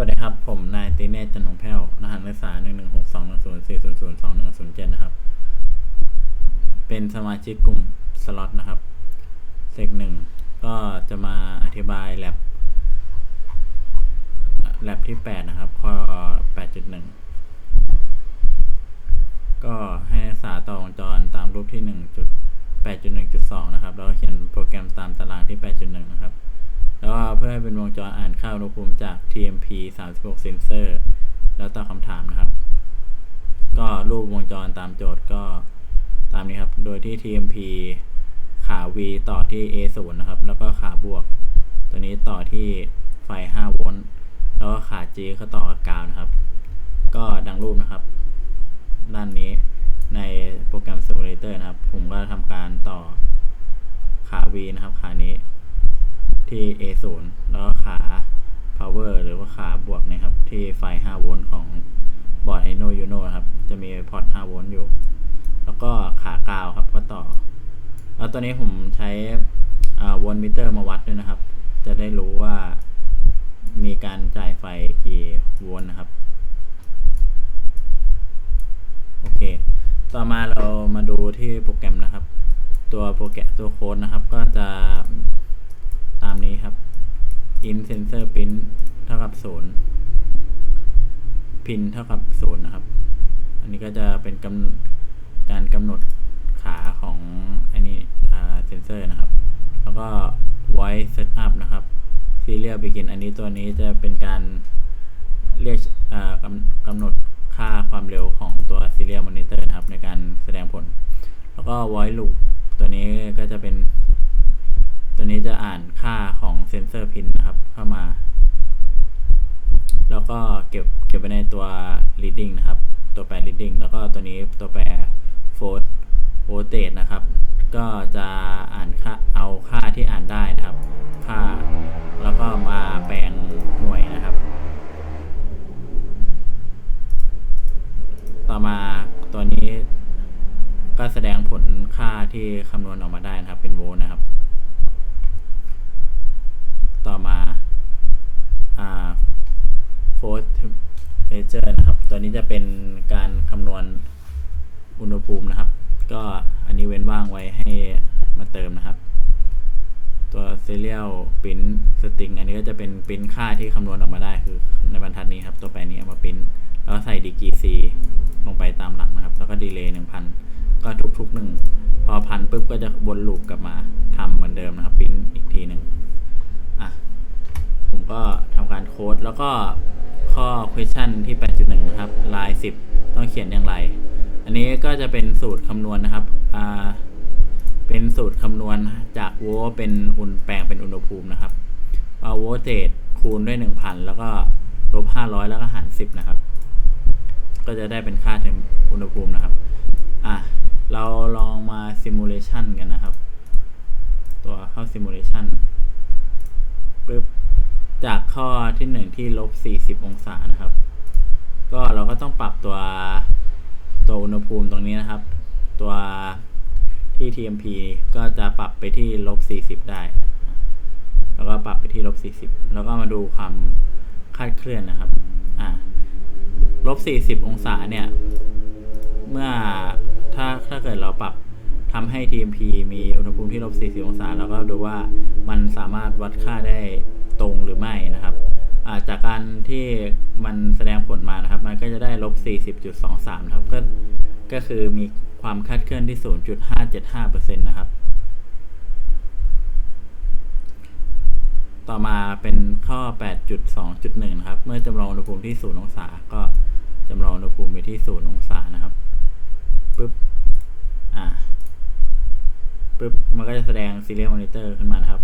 วัสดีครับ ผมนายตีเนตจันทงแพ้วรหัสนักศึกษาหนึ่งหนึ่งหกสองหนึ่งศูนย์สี่ศูนย์ศูนย์สองหนึ่งศูนย์เจ็ดนะครับ เป็นสมาชิกกลุ่มสล็อตนะครับเซกหนึ่งก็จะมาอธิบายแลบแลบที่แปดนะครับ ข้อแปดจุดหนึ่งก็ให้นักศึกษาต่อวงจรตามรูปที่หนึ่งจุดแปดจุดหนึ่งจุดสองนะครับ แล้วก็เขียนโปรแกรมตามตารางที่แปดจุดหนึ่งนะครับ แล้วเพื่อให้เป็นวงจรอ่านค่าอุณหภูมิจาก TMP 36 sensor แล้วตอบคำถามนะครับ ก็รูปวงจรตามโจทย์ก็ตามนี้ครับ โดยที่ TMP ขา V ต่อที่ A0 นะครับ แล้วก็ขาบวก ตัวนี้ต่อที่ไฟ 5 โวลต์ แล้วก็ขา G ก็ต่อกับกาวนะครับ ก็ดังรูปนะครับ ด้านนี้ในโปรแกรม Simulator นะครับ ผมก็ทำการต่อขา V นะครับ ขานี้ ที่ A0 แล้วก็ขา power หรือว่าขาบวกนะครับ ที่ไฟ 5 โวลต์ของบอร์ด Aino Uno ครับ จะมีพอร์ต 5 โวลต์อยู่ แล้วก็ขากาวครับก็ต่อ แล้วตัวนี้ผมใช้โวลต์มิเตอร์มาวัดด้วยนะครับ จะได้รู้ว่ามีการจ่ายไฟกี่โวลต์นะครับ โอเค ต่อมาเรามาดูที่โปรแกรมนะครับ ตัวโปรแกรมตัวโค้ดนะครับ ก็จะามนี้ครับ in sensor pin เท่ากับศูนย์ pin เท่ากับศูนย์นะครับ อันนี้ก็จะเป็นกำการกำหนดขาของอันนี้เซนเซอร์นะครับ แล้วก็ voice setup นะครับ serial begin อันนี้ตัวนี้จะเป็นการเรียกกำกำหนดค่าความเร็วของตัว serial monitor นะครับ ในการแสดงผล แล้วก็ voice loop ตัวนี้ก็จะเป็น ตัวนี้จะ อ่านค่าของเซนเซอร์พินนะครับเข้ามา แล้วก็เก็บเก็บไว้ในตัว reading นะครับ ตัวแปร reading แล้วก็ตัวนี้ตัวแปร force voltage นะครับ ก็จะอ่านค่าเอาค่าที่อ่านได้นะครับ ค่าแล้วก็มาแปลงหน่วยนะครับ ต่อมาตัวนี้ก็แสดงผลค่าที่คำนวณออกมาได้นะครับเป็นโวลต์นะครับ ต่อมาอ่า force temperature นะครับ ตัวนี้จะเป็นการคำนวณอุณหภูมินะครับ ก็อันนี้เว้นว่างไว้ให้มาเติมนะครับ ตัว serial print string อันนี้ก็จะเป็นปริ้นค่าที่คำนวณออกมาได้คือในบรรทัดนี้ครับ ตัวแปรนี้เอามาปริ้นแล้วใส่ดีกรี C ลงไปตามหลังนะครับ แล้วก็ดีเลย์หนึ่งพันก็ทุกๆหนึ่งพอพันปุ๊บก็จะวนลูปกลับมาทำเหมือนเดิมนะครับปริ้นอีกทีหนึ่ง ก็ทำการโค้ดแล้วก็ข้อ question ที่ 8.1 นะครับ ลาย 10 ต้องเขียนอย่างไร อันนี้ก็จะเป็นสูตรคำนวณนะครับอ่าเป็นสูตรคำนวณจากโวลต์เป็นอุณแปลงเป็นอุณหภูมินะครับเอาโวลเตจคูณด้วย 1,000 แล้วก็ลบ 500 แล้วก็หาร 10 นะครับ ก็จะได้เป็นค่าเทมอุณหภูมินะครับ อะ เราลองมาซิมูเลชันกันนะครับ ตัวเข้าซิมูเลชันปึ๊บ จากข้อที่หนึ่งที่ลบ40องศานะครับ ก็เราก็ต้องปรับตัวตัวอุณหภูมิตรงนี้นะครับ ตัวที่ TMP ก็จะปรับไปที่ลบ40ได้ แล้วก็ปรับไปที่ลบ40แล้วก็มาดูความคาดเคลื่อนนะครับอ่าลบ40องศาเนี่ย เมื่อถ้าถ้าเกิดเราปรับทำให้ TMP มีอุณหภูมิที่ลบ40 องศา แล้วก็ดูว่ามันสามารถวัดค่าได้ ตรงหรือไม่นะครับาจากการที่มันแสดงผลมานะครับ มันก็จะได้ลบ 40.23 นะครับ ก็ ก็คือมีความคาดเคลื่อนที่ 0.575%นะครับ ต่อมาเป็นข้อ 8.2.1 นะครับ เมื่อจำลองอุณหภูมิที่ 0 องศา ก็จำลองอุณหภูมิไปที่ 0 องศานะครับ ปึ๊บ อ่าปึ๊บ มันก็จะแสดง serial monitor ขึ้นมานะครับ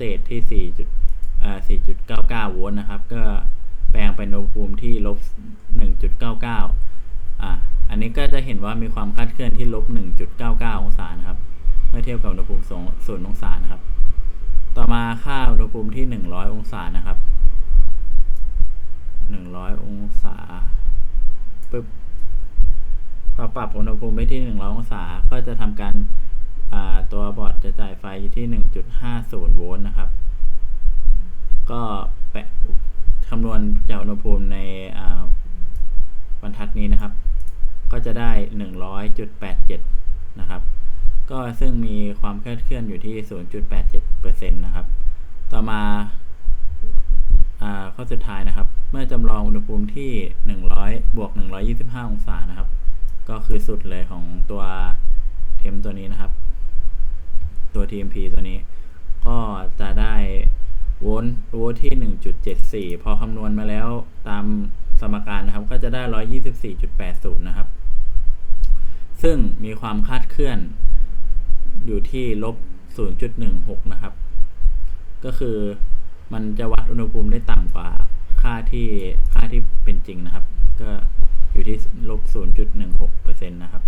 เตจที่4จุดอ่า4.99 โวลต์นะครับ ก็แปลงเป็นอุณหภูมิที่ลบ 1.99 อ่า อันนี้ก็จะเห็นว่ามีความคลาดเคลื่อนที่ลบ 1.99 องศานะครับ เมื่อเทียบกับอุณหภูมิ0องศานะครับ ต่อมาค่าอุณหภูมิที่ 100 องศานะครับ 100 องศาปึ๊บพอปรับอุณหภูมิไปที่ 100 องศา ก็จะทำการ ตัวบอร์ดจะจ่ายไฟที่ 1.50 โวลต์นะครับ ก็คำนวณเจากอุณหภูมิในบรรทัดนี้นะครับ ก็จะได้ 100.87 นะครับ ก็ซึ่งมีความเคลาดเคลื่อนอยู่ที่ 0.87%นะครับ ต่อมาอ่าข้อสุดท้ายนะครับ เมื่อจำลองอุณหภูมิที่ 100 บวก 125 องศานะครับ ก็คือสุดเลยของตัวเทมตัวนี้นะครับ ตัว TMP ตัวนี้ ก็จะได้โวลต์โวลต์ที่ 1.74 พอคำนวณมาแล้วตามสมการนะครับ ก็จะได้ 124.80 นะครับ ซึ่งมีความคาดเคลื่อนอยู่ที่ลบ 0.16 นะครับ ก็คือมันจะวัดอุณหภูมิได้ต่ำกว่าค่าที่ค่าที่เป็นจริงนะครับ ก็อยู่ที่ลบ 0.16%นะครับ